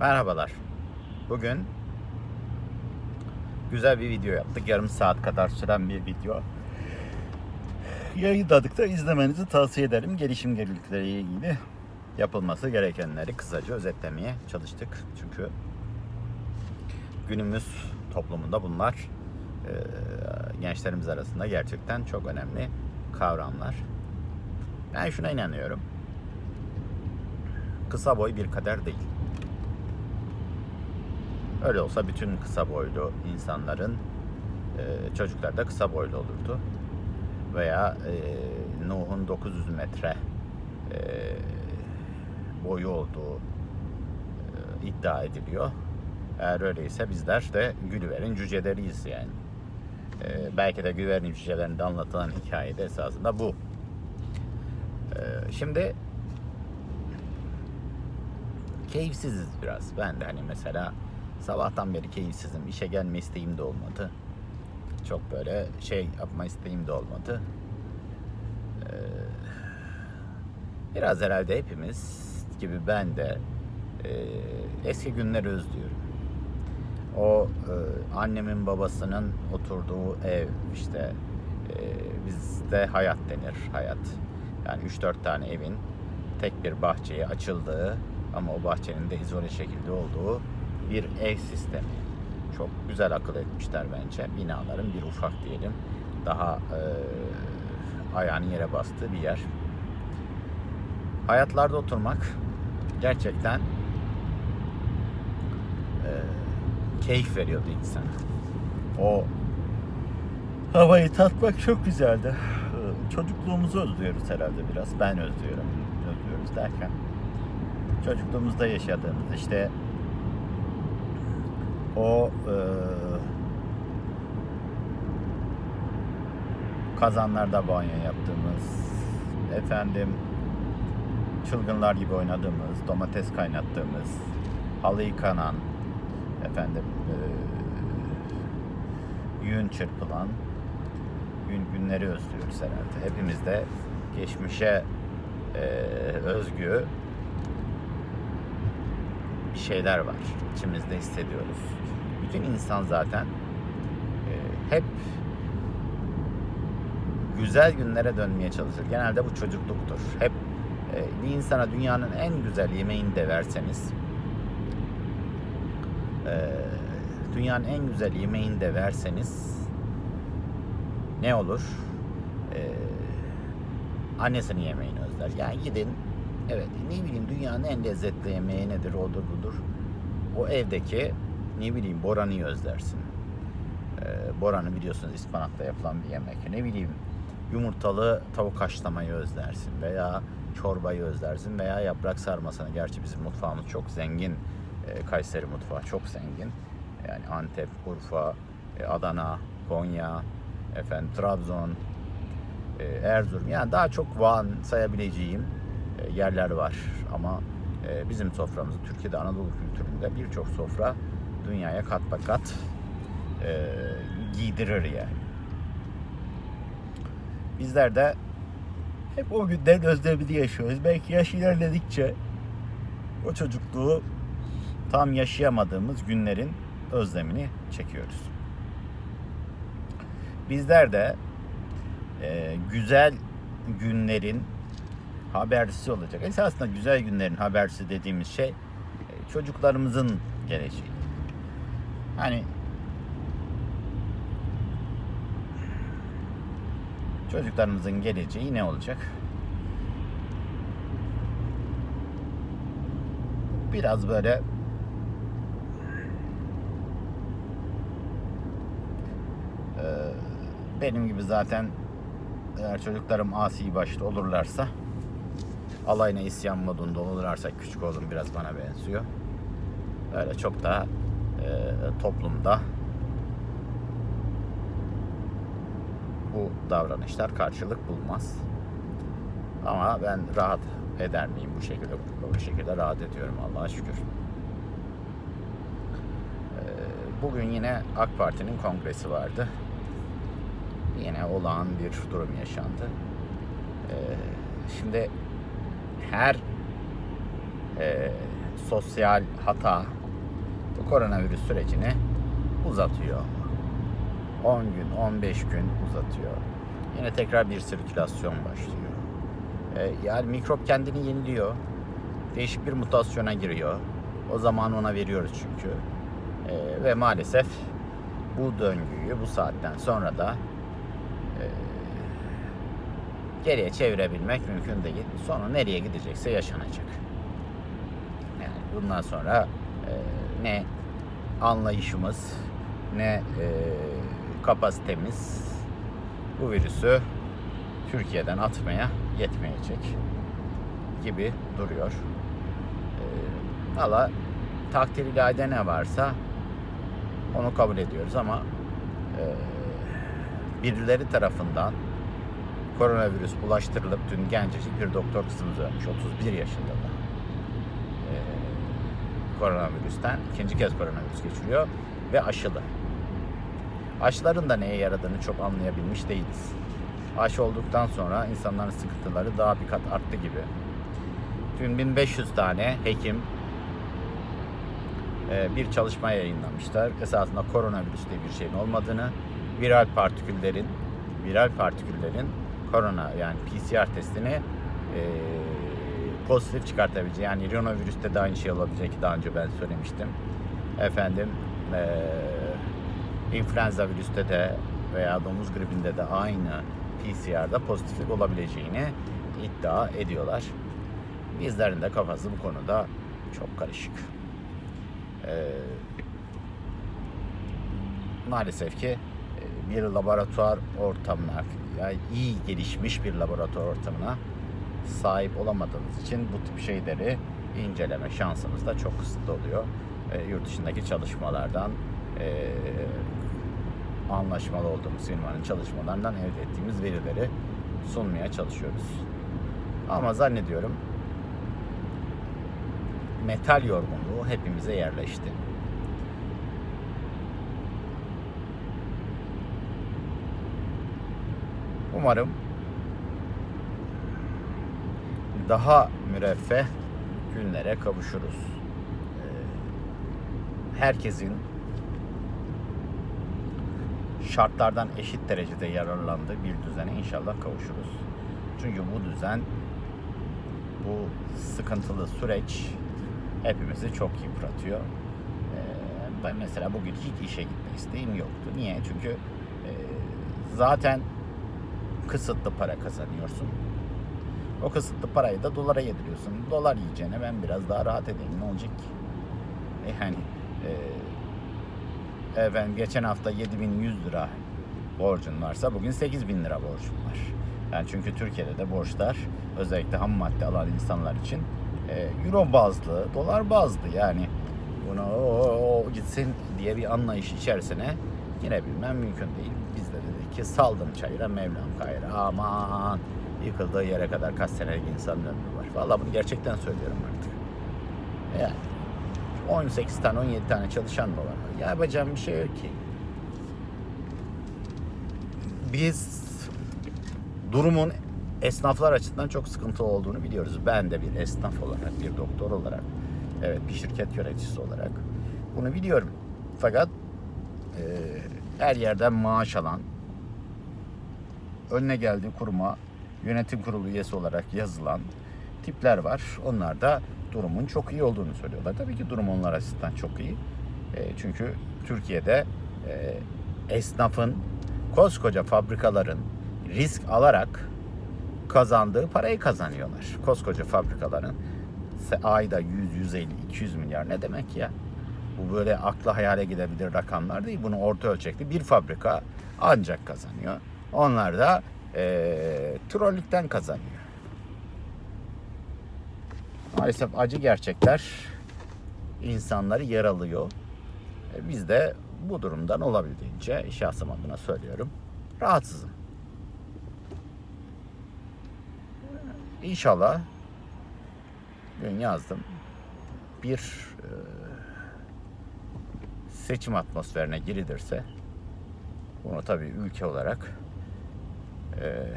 Merhabalar. Bugün güzel bir video yaptık. Yarım saat kadar süren bir video. Yayınladık da izlemenizi tavsiye ederim. Gelişim gelirleriyle ilgili yapılması gerekenleri kısaca özetlemeye çalıştık. Çünkü günümüz toplumunda bunlar e, gençlerimiz arasında gerçekten çok önemli kavramlar. Ben şuna inanıyorum. Kısa boy bir kader değil. Öyle olsa bütün kısa boylu insanların e, çocuklar da kısa boylu olurdu. Veya e, Nuh'un 900 metre e, boyu olduğu e, iddia ediliyor. Eğer öyleyse bizler de Gülver'in cüceleriyiz yani. E, belki de Gülver'in cücelerinde anlatılan hikayede esasında bu. E, şimdi keyifsiziz biraz. Ben de hani mesela sabahtan beri keyifsizim. İşe gelme isteğim de olmadı. Çok böyle şey yapma isteğim de olmadı. Ee, biraz herhalde hepimiz gibi ben de e, eski günleri özlüyorum. O e, annemin babasının oturduğu ev işte e, bizde hayat denir hayat. Yani 3-4 tane evin tek bir bahçeye açıldığı ama o bahçenin de izole şekilde olduğu bir ev sistemi. Çok güzel akıl etmişler bence. Binaların bir ufak diyelim daha e, ayağının yere bastığı bir yer. Hayatlarda oturmak gerçekten e, keyif veriyordu insana. O havayı tatmak çok güzeldi. Çocukluğumuzu özlüyoruz herhalde biraz. Ben özlüyorum. Özlüyoruz derken çocukluğumuzda yaşadığımız işte o e, kazanlarda banyo yaptığımız efendim çılgınlar gibi oynadığımız domates kaynattığımız halı yıkanan efendim e, yün çırpılan gün günleri özlüyoruz herhalde. Hepimiz de geçmişe e, özgü bir şeyler var. İçimizde hissediyoruz. Bütün insan zaten e, hep güzel günlere dönmeye çalışır. Genelde bu çocukluktur. Hep e, bir insana dünyanın en güzel yemeğini de verseniz e, dünyanın en güzel yemeğini de verseniz ne olur? E, annesinin yemeğini özler. Yani gidin evet ne bileyim dünyanın en lezzetli yemeği nedir odur budur. O evdeki ne bileyim boranıyı özlersin. Ee, boranı biliyorsunuz ıspanakla yapılan bir yemek. Ne bileyim yumurtalı tavuk haşlamayı özlersin veya çorbayı özlersin veya yaprak sarmasını. Gerçi bizim mutfağımız çok zengin. Ee, Kayseri mutfağı çok zengin. Yani Antep, Urfa, e, Adana, Konya, efendim Trabzon, e, Erzurum. Yani daha çok Van sayabileceğim yerler var. Ama e, bizim soframızı Türkiye'de Anadolu kültüründe birçok sofra dünyaya kat kat e, giydirir yani. Bizler de hep o günden özlemini yaşıyoruz. Belki yaş ilerledikçe o çocukluğu tam yaşayamadığımız günlerin özlemini çekiyoruz. Bizler de e, güzel günlerin habercisi olacak. Esasında güzel günlerin habercisi dediğimiz şey e, çocuklarımızın geleceği. Hani çocuklarımızın geleceği ne olacak? Biraz böyle Ee, benim gibi zaten eğer çocuklarım asi başta olurlarsa alayına isyan modunda olurlarsa küçük oğlum biraz bana benziyor. Öyle çok da e, toplumda bu davranışlar karşılık bulmaz. Ama ben rahat eder miyim bu şekilde? Bu şekilde rahat ediyorum Allah'a şükür. Ee, Bugün yine AK Parti'nin kongresi vardı. Yine olağan bir durum yaşandı. Ee, Şimdi her e, sosyal hata bu koronavirüs sürecini uzatıyor. 10 gün, 15 gün uzatıyor. Yine tekrar bir sirkülasyon başlıyor. E, yani mikrop kendini yeniliyor. Değişik bir mutasyona giriyor. O zaman ona veriyoruz çünkü. E, ve maalesef bu döngüyü bu saatten sonra da geriye çevirebilmek mümkün değil. Sonra nereye gidecekse yaşanacak. Yani bundan sonra e, ne anlayışımız ne e, kapasitemiz bu virüsü Türkiye'den atmaya yetmeyecek gibi duruyor. E, Valla takdir ilahide ne varsa onu kabul ediyoruz ama e, birileri tarafından koronavirüs bulaştırılıp dün gencecik bir doktor kızımız ölmüş 31 yaşında da. E, koronavirüsten ikinci kez koronavirüs geçiriyor ve aşılı. Aşıların da neye yaradığını çok anlayabilmiş değiliz. Aşı olduktan sonra insanların sıkıntıları daha bir kat arttı gibi. Dün 1500 tane hekim e, bir çalışma yayınlamışlar. Esasında koronavirüs diye bir şeyin olmadığını, viral partiküllerin viral partiküllerin korona yani PCR testini e, pozitif çıkartabileceği yani rinovirüste de aynı şey olabilecek daha önce ben söylemiştim. Efendim e, influenza virüste de veya domuz gribinde de aynı PCR'da pozitiflik olabileceğini iddia ediyorlar. Bizlerin de kafası bu konuda çok karışık. Ee, maalesef ki bir laboratuvar ortamına, yani iyi gelişmiş bir laboratuvar ortamına sahip olamadığımız için bu tip şeyleri inceleme şansımız da çok kısıtlı oluyor. E, yurt dışındaki çalışmalardan, e, anlaşmalı olduğumuz firmanın çalışmalarından elde ettiğimiz verileri sunmaya çalışıyoruz. Ama zannediyorum metal yorgunluğu hepimize yerleşti. Umarım daha müreffeh günlere kavuşuruz. Ee, Herkesin şartlardan eşit derecede yararlandığı bir düzene inşallah kavuşuruz. Çünkü bu düzen, bu sıkıntılı süreç hepimizi çok yıpratıyor. Ee, ben mesela bugün hiç işe gitme isteğim yoktu. Niye? Çünkü e, zaten kısıtlı para kazanıyorsun. O kısıtlı parayı da dolara yediriyorsun. Dolar yiyeceğine ben biraz daha rahat edeyim. Ne olacak ki? E, Yani e, efendim geçen hafta 7100 lira borcun varsa bugün 8000 lira borcun var. Yani çünkü Türkiye'de de borçlar özellikle ham madde alan insanlar için e, euro bazlı, dolar bazlı yani bunu o, o gitsin diye bir anlayış içerisine girebilmem mümkün değil. Ki saldım çayıra Mevlam kayra aman yıkıldığı yere kadar kaç senelik insanın ömrü var. Vallahi bunu gerçekten söylüyorum artık. Yani 18 tane 17 tane çalışan mı var? Ya yapacağım bir şey yok ki. Biz durumun esnaflar açısından çok sıkıntı olduğunu biliyoruz. Ben de bir esnaf olarak, bir doktor olarak, evet bir şirket yöneticisi olarak bunu biliyorum. Fakat e, her yerden maaş alan, önüne geldiği kuruma yönetim kurulu üyesi olarak yazılan tipler var. Onlar da durumun çok iyi olduğunu söylüyorlar. Tabii ki durum onlar açısından çok iyi. E, çünkü Türkiye'de e, esnafın, koskoca fabrikaların risk alarak kazandığı parayı kazanıyorlar. Koskoca fabrikaların ayda 100, 150, 200 milyar ne demek ya? Bu böyle akla hayale gidebilir rakamlar değil. Bunu orta ölçekli bir fabrika ancak kazanıyor. Onlar da eee trollükten kazanıyor. Maalesef acı gerçekler insanları yaralıyor. E, Biz de bu durumdan olabildiğince şahsım adına söylüyorum. Rahatsızım. İnşallah dün yazdım bir e, seçim atmosferine girilirse bunu tabii ülke olarak e,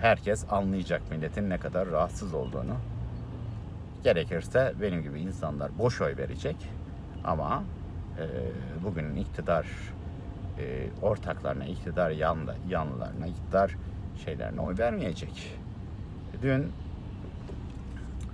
herkes anlayacak milletin ne kadar rahatsız olduğunu. Gerekirse benim gibi insanlar boş oy verecek ama e, bugünün iktidar e, ortaklarına, iktidar yanlı, yanlılarına, iktidar şeylerine oy vermeyecek. Dün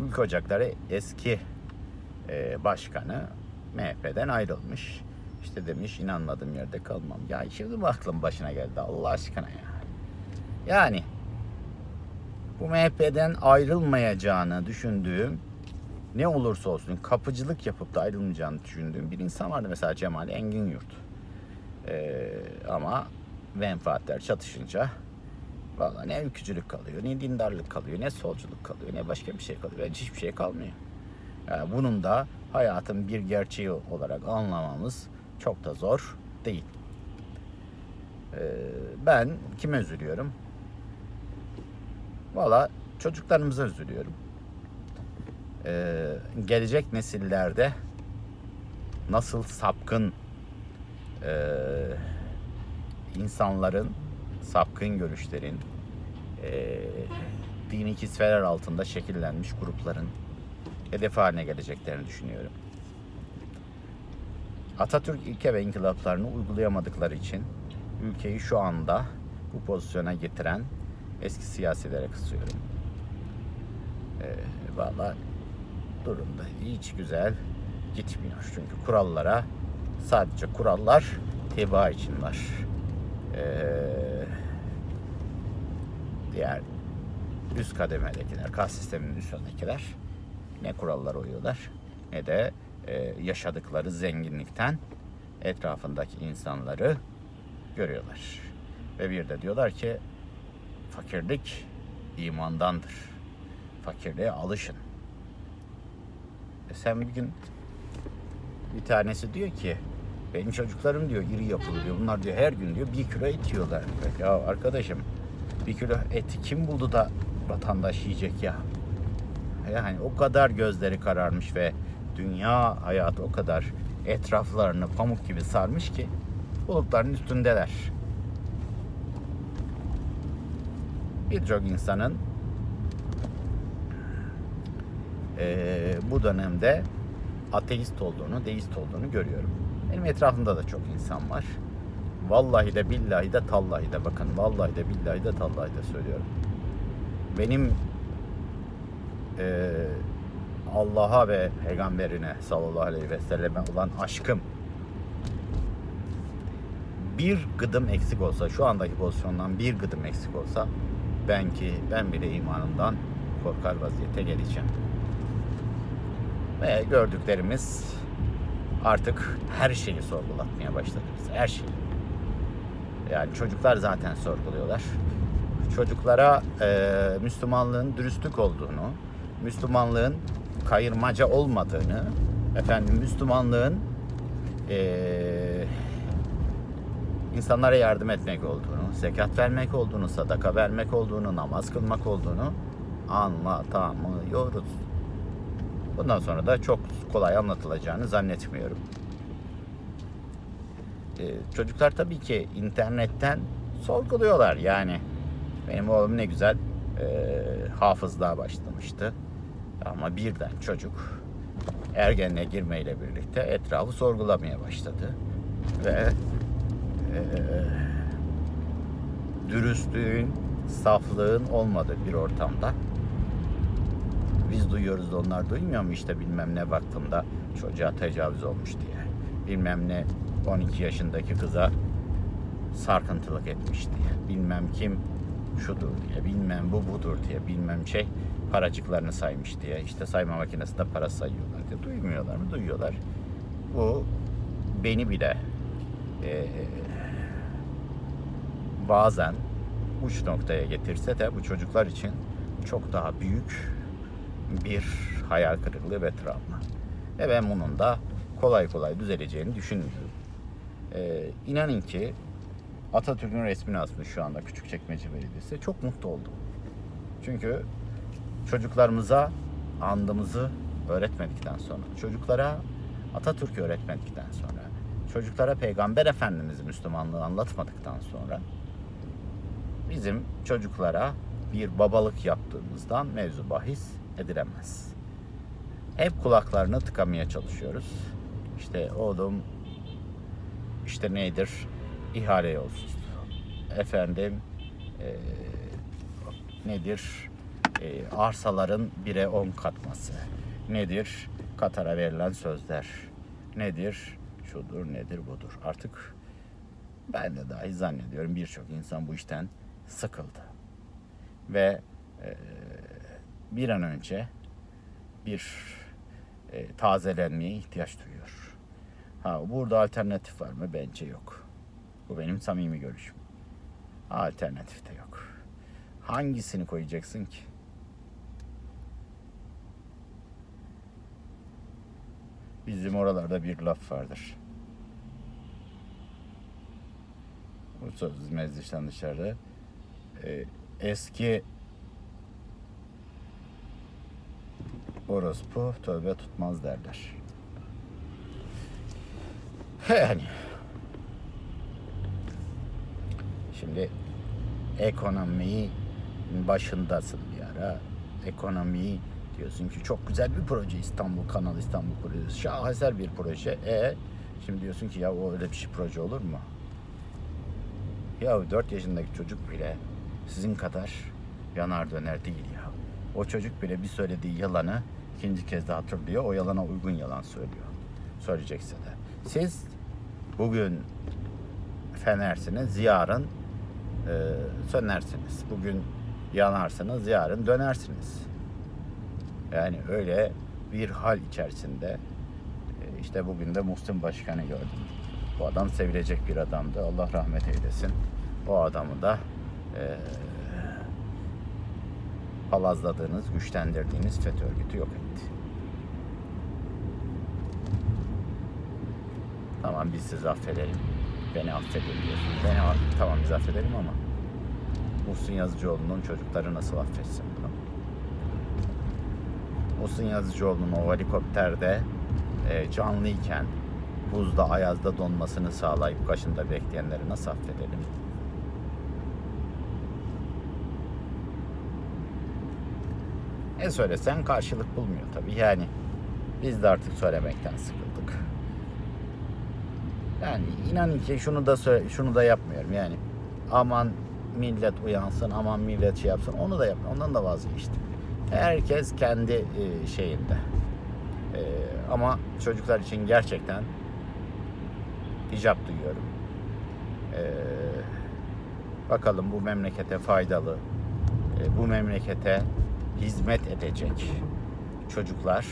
Ülke Ocakları eski e, başkanı MHP'den ayrılmış. İşte demiş inanmadığım yerde kalmam. Ya şimdi mi aklım başına geldi Allah aşkına ya. Yani bu MHP'den ayrılmayacağını düşündüğüm ne olursa olsun kapıcılık yapıp da ayrılmayacağını düşündüğüm bir insan vardı. Mesela Cemal Engin Yurt. Ee, ama menfaatler çatışınca Valla ne ülkücülük kalıyor, ne dindarlık kalıyor, ne solculuk kalıyor, ne başka bir şey kalıyor. Bence hiçbir şey kalmıyor. Yani bunun da hayatın bir gerçeği olarak anlamamız çok da zor değil. Ee, ben kime üzülüyorum? Valla çocuklarımıza üzülüyorum. Ee, gelecek nesillerde nasıl sapkın e, insanların sapkın görüşlerin, eee dini kisveler altında şekillenmiş grupların hedef haline geleceklerini düşünüyorum. Atatürk ilke ve inkılaplarını uygulayamadıkları için ülkeyi şu anda bu pozisyona getiren eski siyasilere kısıyorum. Eee Valla durumda hiç güzel gitmiyor. Çünkü kurallara sadece kurallar teba için var. Eee diğer üst kademedekiler, kas sisteminin üstündekiler ne kurallara uyuyorlar ne de e, yaşadıkları zenginlikten etrafındaki insanları görüyorlar. Ve bir de diyorlar ki fakirlik imandandır. Fakirliğe alışın. E sen bir gün bir tanesi diyor ki benim çocuklarım diyor iri yapılı diyor. Bunlar diyor her gün diyor bir kilo et yiyorlar. Ya arkadaşım bir kilo eti kim buldu da vatandaş yiyecek ya? Yani o kadar gözleri kararmış ve dünya hayatı o kadar etraflarını pamuk gibi sarmış ki bulutların üstündeler. Birçok insanın eee, bu dönemde ateist olduğunu, deist olduğunu görüyorum. Benim etrafımda da çok insan var. Vallahi de billahi de tallahi de bakın vallahi de billahi de tallahi de söylüyorum. Benim eee, Allah'a ve peygamberine sallallahu aleyhi ve selleme olan aşkım bir gıdım eksik olsa şu andaki pozisyondan bir gıdım eksik olsa ben ki ben bile imanımdan korkar vaziyete geleceğim. Ve gördüklerimiz artık her şeyi sorgulatmaya başladı bize. Her şeyi. Yani çocuklar zaten sorguluyorlar. Çocuklara e, Müslümanlığın dürüstlük olduğunu, Müslümanlığın kayırmaca olmadığını, efendim Müslümanlığın e, insanlara yardım etmek olduğunu, zekat vermek olduğunu, sadaka vermek olduğunu, namaz kılmak olduğunu anlatamıyoruz. Bundan sonra da çok kolay anlatılacağını zannetmiyorum. Ee, çocuklar tabii ki internetten sorguluyorlar yani. Benim oğlum ne güzel e, hafızlığa başlamıştı. Ama birden çocuk ergenliğe girmeyle birlikte etrafı sorgulamaya başladı. Ve e, dürüstlüğün, saflığın olmadığı bir ortamda biz duyuyoruz da onlar duymuyor mu işte bilmem ne vaktinde çocuğa tecavüz olmuş diye. Bilmem ne 12 yaşındaki kıza sarkıntılık etmiş diye. Bilmem kim şudur diye, bilmem bu budur diye, bilmem şey paracıklarını saymış diye. işte sayma makinesinde para sayıyorlar diye. Duymuyorlar mı? Duyuyorlar. Bu beni bile eee bazen uç noktaya getirse de bu çocuklar için çok daha büyük bir hayal kırıklığı ve travma. Ve ben bunun da kolay kolay düzeleceğini düşünmüyorum. Ee, inanın ki Atatürk'ün resmini asmış şu anda Küçükçekmece Belediyesi. Çok mutlu oldum. Çünkü çocuklarımıza andımızı öğretmedikten sonra, çocuklara Atatürk'ü öğretmedikten sonra, çocuklara Peygamber Efendimiz Müslümanlığı anlatmadıktan sonra bizim çocuklara bir babalık yaptığımızdan mevzu bahis edilemez. hep kulaklarını tıkamaya çalışıyoruz. İşte oğlum işte nedir? İhale yolsuzluğu. Efendim eee, nedir? Eee, arsaların bire 10 katması. Nedir? Katar'a verilen sözler. Nedir? Şudur nedir budur. Artık ben de dahi zannediyorum birçok insan bu işten sıkıldı. Ve eee, bir an önce bir e, tazelenmeye ihtiyaç duyuyor. Ha burada alternatif var mı? Bence yok. Bu benim samimi görüşüm. Alternatif de yok. Hangisini koyacaksın ki? Bizim oralarda bir laf vardır. Söz meclisten dışarı. E, eski orospu tövbe tutmaz derler. Yani. Şimdi ekonomiyi başındasın bir ara. Ekonomiyi diyorsun ki çok güzel bir proje İstanbul Kanal İstanbul projesi. Şaheser bir proje. E şimdi diyorsun ki ya o öyle bir şey proje olur mu? Ya 4 yaşındaki çocuk bile sizin kadar yanar döner değil ya. O çocuk bile bir söylediği yalanı ikinci kez de hatırlıyor. O yalana uygun yalan söylüyor. Söyleyecekse de. Siz bugün fenersiniz, yarın e, sönersiniz. Bugün yanarsınız, yarın dönersiniz. Yani öyle bir hal içerisinde e, işte bugün de Muhsin Başkan'ı gördüm. Bu adam sevilecek bir adamdı. Allah rahmet eylesin. O adamı da e, palazladığınız, güçlendirdiğiniz FETÖ örgütü yok etti. Tamam biz sizi affedelim. Beni affedin diyorsun. Beni aff- tamam biz affedelim ama Muhsin Yazıcıoğlu'nun çocukları nasıl affetsin bunu? Muhsin Yazıcıoğlu'nun o helikopterde e, canlıyken buzda, ayazda donmasını sağlayıp başında bekleyenleri nasıl affedelim? Ne söylesen karşılık bulmuyor tabii yani. Biz de artık söylemekten sıkıldık. Yani inanın ki şunu da söyle, şunu da yapmıyorum yani. Aman millet uyansın, aman millet şey yapsın. Onu da yapmıyorum. Ondan da vazgeçtim. Herkes kendi e, şeyinde. E, ama çocuklar için gerçekten icap duyuyorum. E, bakalım bu memlekete faydalı, e, bu memlekete hizmet edecek çocuklar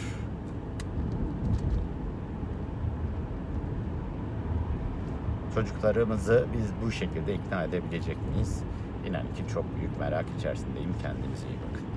çocuklarımızı biz bu şekilde ikna edebilecek miyiz? İnan ki çok büyük merak içerisindeyim. Kendinize iyi bakın.